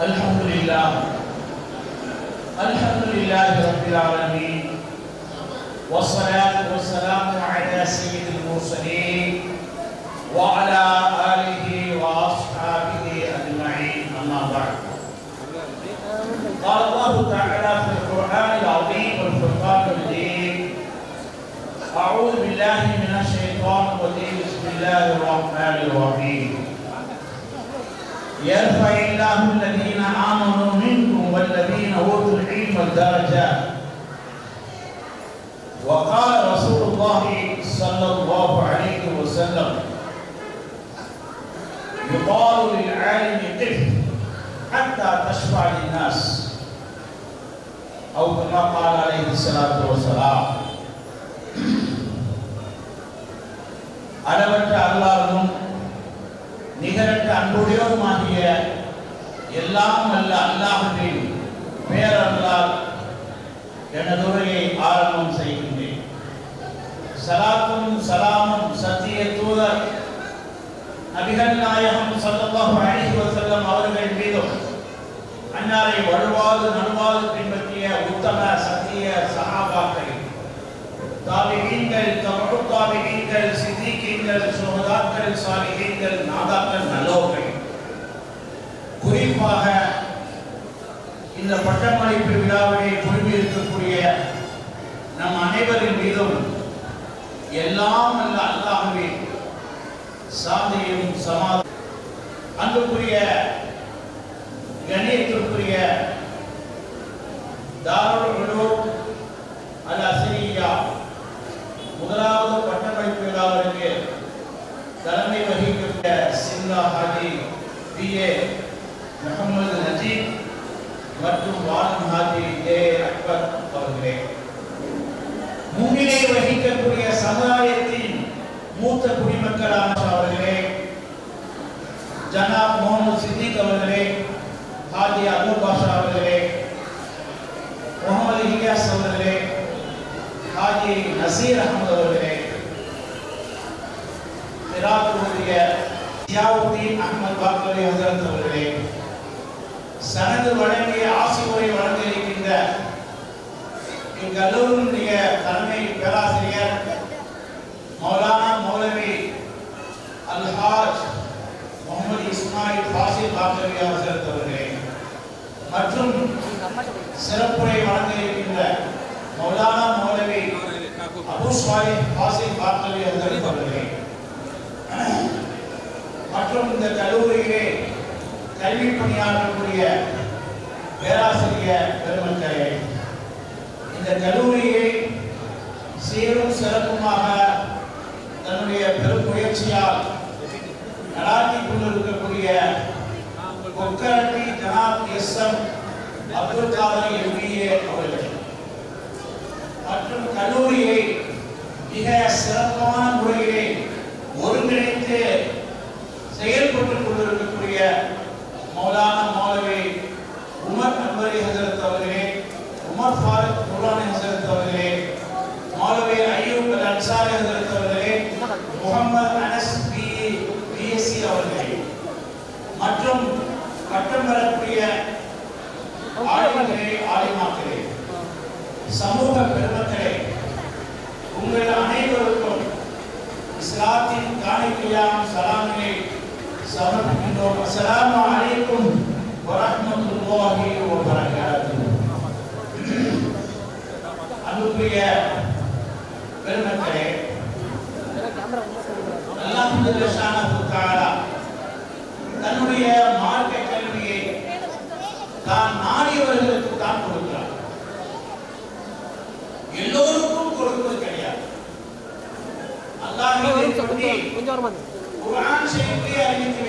الحمد لله الحمد لله رب العالمين. والصلاة والسلام على سيد المرسلين وعلى آله وأصحابه أجمعين. أما بعد. قال الله تعالى في القرآن العظيم والفرقان المجيد أعوذ بالله من الشيطان الرجيم. بسم الله الرحمن الرحيم. يرفع الله الذين آمنوا منكم والذين أوتوا العلم الدرجات وقال رسول الله صلى الله عليه وسلم يقال للعالم قف حتى تشفع للناس أو كما قال عليه الصلاة والسلام அளவற்ற அல்லாஹ்வும் நிகரற்ற அன்புடையவுமாகிய எல்லாம் நல்ல அல்லாஹின் பேரல்லால் எனது உரையை ஆரம்பம் செய்கின்றேன். சலாத்தும் சலாமும் சத்திய தூதர் நபிகள் நாயகம் ஸல்லல்லாஹு அழகி வசல்லம் அவர்கள் மீதும் அன்னாரை வலுவாது நடுவாது பின்பற்றிய உத்தம சத்திய சகாபாக்கள் தாபிகீன்கள் தபு தாபிகீன்கள் சித்திகீன்கள் சுகதாக்கள் சாலிகீன்கள் நாதாக்கள் நல்லவர்கள். குறிப்பாக இந்த பட்டமளிப்பு விழாவினை பொறுப்பி இருக்கக்கூடிய நம் அனைவரின் மீதும் எல்லாம் அல்ல அல்லாஹ்வின் சாந்தியும் சமாதானம். அன்புக்குரிய கணியத்திற்குரிய தாரோடு உலூம் அல் முதலாவது பட்டமளிப்பு விழாவிற்கு தலைமை வகிக்கக்கூடிய சிங்கா ஹாஜி பி. ஏ. முகமது நஜீப் மற்றும் வாலம் ஹாஜி ஏ. அக்பர் அவர்களே. முன்னிலை வகிக்கக்கூடிய சமுதாயத்தின் மூத்த குடிமக்களான அவர்களே ஜனாப் முகமது சித்திக் அவர்களே ஹாஜி அபு பாஷா அவர்களே முகமது இலியாஸ் அவர்களே ஹாஜி நசீர் அகமது அவர்களே திராத்துடைய சியாவுத்தீன் அகமது பாக்கலி ஹசரத் அவர்களே சனது வழங்கிய ஆசி உரை வழங்க இருக்கின்ற இக்கல்லூரினுடைய தலைமை பேராசிரியர் மௌலானா மௌலவி அல்ஹாஜ் முகமது இஸ்மாயில் ஃபாசில் பாக்கரி ஹசரத் அவர்களே மற்றும் சிறப்புரை வழங்க இருக்கின்ற மௌலானா அபு ஆசை பார்த்தவை பாக்கரி ஹசரத் மற்றும் இந்த கல்லூரியிலே கல்வி பணியாற்றக்கூடிய பேராசிரியர் பெருமக்களே இந்த கல்லூரியை சீரும் சிறப்புமாக தன்னுடைய பெரும் முயற்சியால் நடாத்தி கொண்டிருக்கக்கூடிய கொக்கரட்டி ஜனாப் S M Abdul Kader MBA அவர்கள். மற்றும் கல்லூரியை மிக சிறப்பான முறையிலே ஒருங்கிணைத்து செயல்பட்டுக் கொண்டிருக்கக்கூடிய மௌலான மௌலவி உமர் அன்வரி ஹசரத் அவர்களே உமர் ஃபாரூக் குர்ஆனி ஹசரத் அவர்களே மௌலவி ஐயூப் அல் அன்சாரி ஹசரத் அவர்களே முகமது அனஸ் பி. பிஎஸ்சி அவர்களே. மற்றும் பட்டம் பெறக்கூடிய ஆளுநர்களே ஆலிமாக்களே சமூக பெருமக்களே உங்கள் அனைவருக்கும் இஸ்லாத்தின் காணிக்கையாம் சலாமினை சமர்ப்பிக்கின்றோம். அஸ்ஸலாமு அலைக்கும் வரஹ்மத்துல்லாஹி வபரகாத்துஹு. அன்புக்குரிய பெருமக்களே அல்லாஹ் தன்னுடைய மார்க்க கல்வியை தான் நாடியவர்களுக்கு தான் கொடுக்கிறார் எல்லோருக்கும் கொடுப்பது கிடையாது அல்லாஹ் கொஞ்சம் அறிவித்து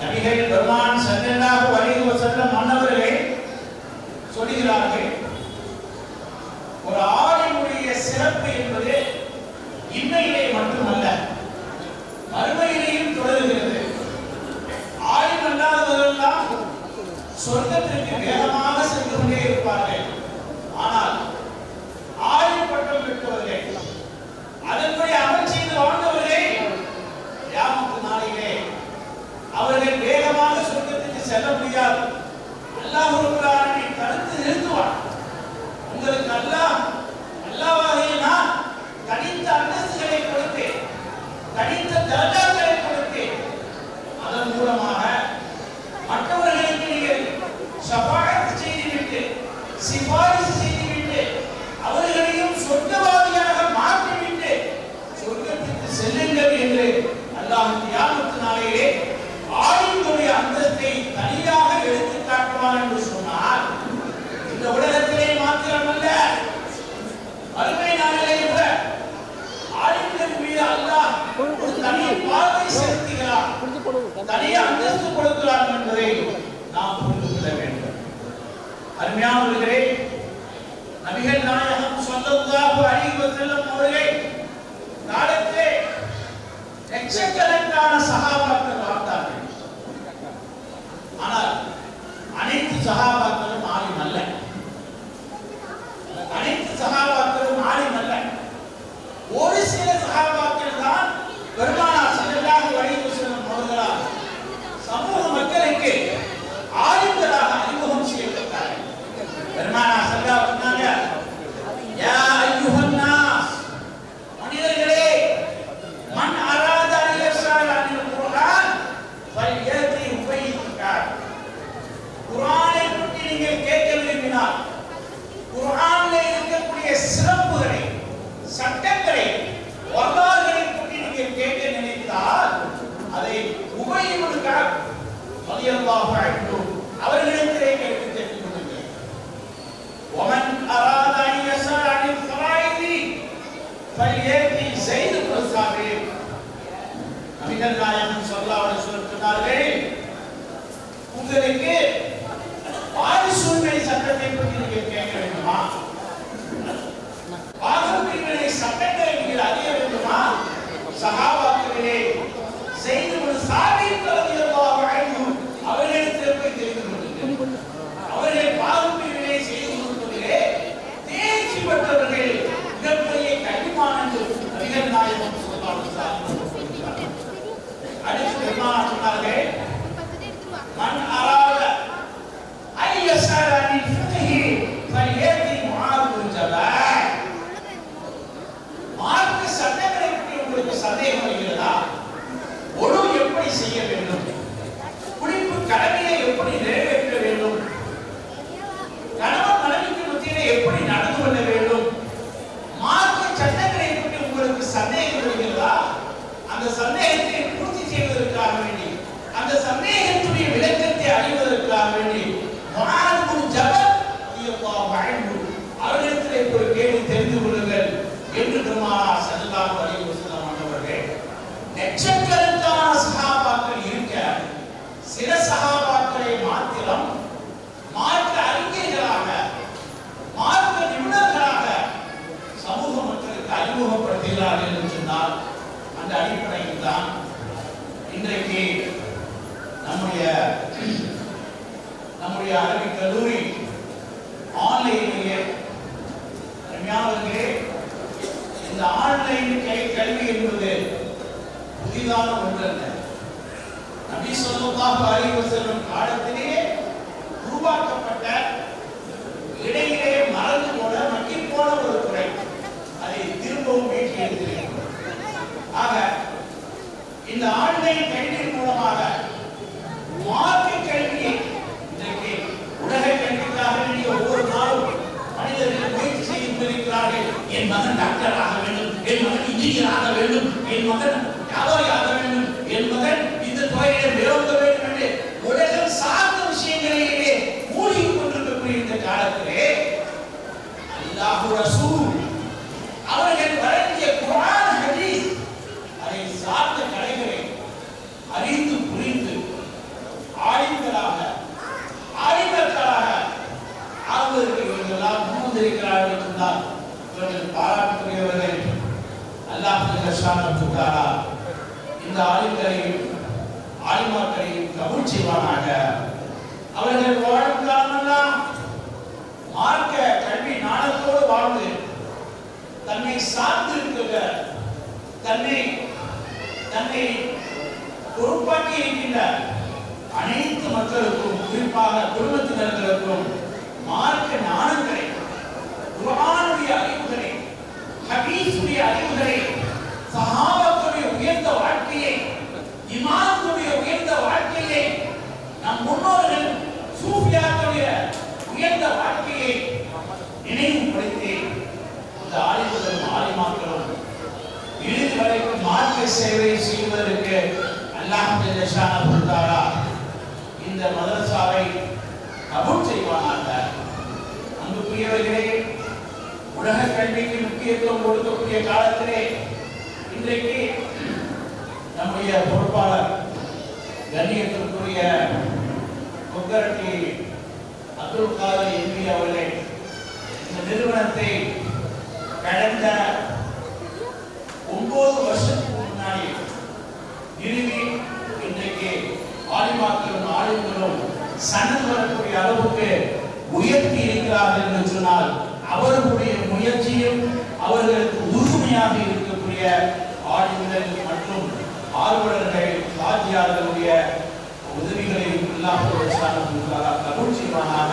நபிகள் பெருமான் செல்லல்லாக வலிவு செல்ல மன்னவர்களே சொல்லுகிறார்கள் ஒரு ஆணினுடைய சிறப்பு என்பது இன்னையிலே மட்டுமல்ல மறுமையிலேயும் தொடர்கிறது. ஆயுள் அல்லாதவர்கள் சொர்க்கத்திற்கு வேகமாக சென்று கொண்டே இருப்பார்கள். உபயோகிக்க ரலியல்லாஹு அன்ஹு அவர்களிடத்திலே கேட்டு தெரிந்து கொள்ளுங்கள் ومن أراد أن يسأل عن الفرائض فليأتي زيد بن ثابت நபிகள் நாயகம் ஸல்லல்லாஹு அலைஹி வஸல்லம் சொன்னார்கள் உங்களுக்கு வாரிசுரிமை சட்டத்தை பற்றி நீங்கள் கேட்க வேண்டுமா பெருமானா உங்களுக்கு சந்தேகம் வருகிறதா? ஒழு எப்படி செய்ய வேண்டும்? குளிப்பு கடமையை எப்படி நிறைவேற்ற வேண்டும்? கணவன் மனைவிக்கு மத்தியிலே எப்படி நடந்து கொள்ள வேண்டும்? மார்க்க சட்டங்களை பற்றி உங்களுக்கு சந்தேகம் வருகிறது. புதிதான ஒன்றல்ல நபி ஸல்லல்லாஹு அலைஹி வஸல்லம் காலத்திலே உருவாக்கப்பட்ட இடையிலே மறந்து போன மக்கி போன ஒரு துறை அதை திரும்பவும் மீட்டி எடுத்திருக்கிறோம் ஆக இந்த ஆன்லைன் கல்வியின் மூலமாக மார்க்க கல்வியை இன்றைக்கு உலக கல்விக்காக வேண்டிய ஒவ்வொரு நாளும் மனிதர்கள் முயற்சி செய்து கொண்டிருக்கிறார்கள். என் மகன் டாக்டர் ஆக வேண்டும் என் மகன் இன்ஜினியர் ஆக வேண்டும் என் மகன் வியாபாரி வேண்டும் என்பதன் இந்த வேண்டும் என்று உலகம் சார்ந்த விஷயங்களிலே மூழ்கி கொண்டிருக்கக்கூடிய இந்த காலத்திலே அல்லாஹு ரசூல் அவர்கள் வழங்கிய குர்ஆன் ஹதீஸ் அதை சார்ந்த கலைகளை அறிந்து புரிந்து ஆய்வுகளாக ஆய்வர்களாக ஆழ்வதற்கு இவர்களெல்லாம் முன்வந்திருக்கிறார்கள் என்று இவர்கள் பாராட்டுக்குரியவர்கள் அல்லாஹ் கஷானா இந்த ஆய்வுகளையும் ஆய்வாக்களையும் கபூல் செய்வானாக. அவர்கள் வாழும் காலமெல்லாம் மார்க்க கல்வி நாணத்தோடு வாழ்ந்து தன்னை சார்ந்து தன்னை தன்னை பொறுப்பாக்கி இருக்கின்ற அனைத்து மக்களுக்கும் குறிப்பாக குடும்பத்தினர்களுக்கும் மார்க்க நாணங்கள் இந்த மதரசாவை கபூல் செய்வானாக அன்புக்குரியவர்களே உலக கல்விக்கு முக்கியத்துவம் கொடுக்கக்கூடிய காலத்திலே இன்றைக்கு நம்முடைய பொறுப்பாளர் கண்ணியத்திற்குரிய கொக்கரட்டி அப்துல் காதர் எம்பி அவர்களே இந்த நிறுவனத்தை கடந்த ஒன்பது வருஷத்துக்கு முன்னாடி நிறுவி இன்றைக்கு ஆலிமாக்களும் ஆலிம்களும் சனல் வரக்கூடிய அளவுக்கு உயர்த்தி இருக்கிறார்கள் என்று சொன்னால் அவர்களுடைய முயற்சியும் அவர்களுக்கு உறுதுணையாக இருக்கக்கூடிய ஆளுநர்கள் மற்றும் ஆர்வலர்கள் சாட்சியாளர்களுடைய உதவிகளை இல்லாமல் கபூல் செய்வானாக